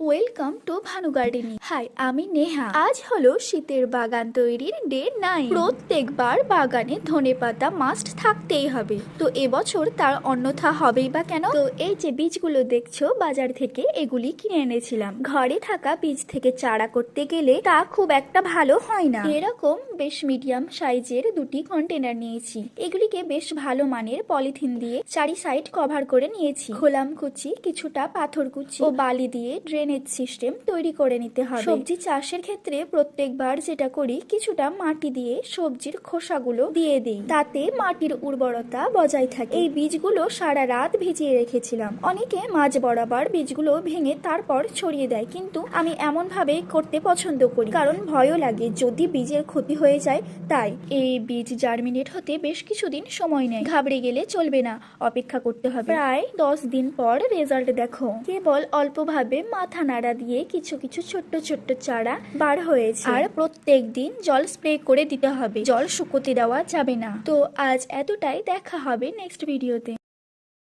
Welcome to Bhanu gardening hi আমি নেহা। আজ হলো শীতের বাগান তৈরির ডে নাইন। প্রত্যেকবার বাগানে ধনেপাতা মাস্ট থাকতেই হবে। তো এবছর তার অন্যথা হবেই বা কেন? তো এই যে বীজগুলো দেখছ, বাজার থেকে এগুলি কিনে এনেছিলাম। ঘরে থাকা বীজ থেকে চারা করতে গেলে তা খুব একটা ভালো হয় না। এরকম বেশ মিডিয়াম সাইজের দুটি কন্টেনার নিয়েছি। এগুলিকে বেশ ভালো মানের পলিথিন দিয়ে চারি সাইড কভার করে নিয়েছি। খোলাম কুচি, কিছুটা পাথর কুচি ও বালি দিয়ে ড্রেনেজ সিস্টেম তৈরি করে নিতে হবে। সবজি চাষের ক্ষেত্রে প্রত্যেকবার যেটা করি, কিছুটা মাটি দিয়ে সবজির খোসাগুলো দিয়ে দিই। তাতে মাটির উর্বরতা বজায় থাকে। এই বীজগুলো সারা রাত ভিজিয়ে রেখেছিলাম। অনেকে মাঝ বরাবর বীজগুলো ভেঙে তারপর ছড়িয়ে দেয়। কিন্তু আমি এমন ভাবে করতে পছন্দ করি। কারণ ভয়ও লাগে। যদি বীজের ক্ষতি হয়ে যায়, তাই এই বীজ জার্মিনেট হতে বেশ কিছুদিন সময় নেয়। ঘাবড়ে গেলে চলবে না। অপেক্ষা করতে হবে। প্রায় দশ দিন পর রেজাল্ট দেখো। কেবল অল্পভাবে মাথা নাড়া দিয়ে কিছু কিছু ছোট্ট ছোট্ট চারা বার হয়েছে। আর প্রত্যেক দিন জল স্প্রে করে দিতে হবে। জল শুকোতে দেওয়া যাবে না। তো আজ এতটাই। দেখা হবে নেক্সট ভিডিওতে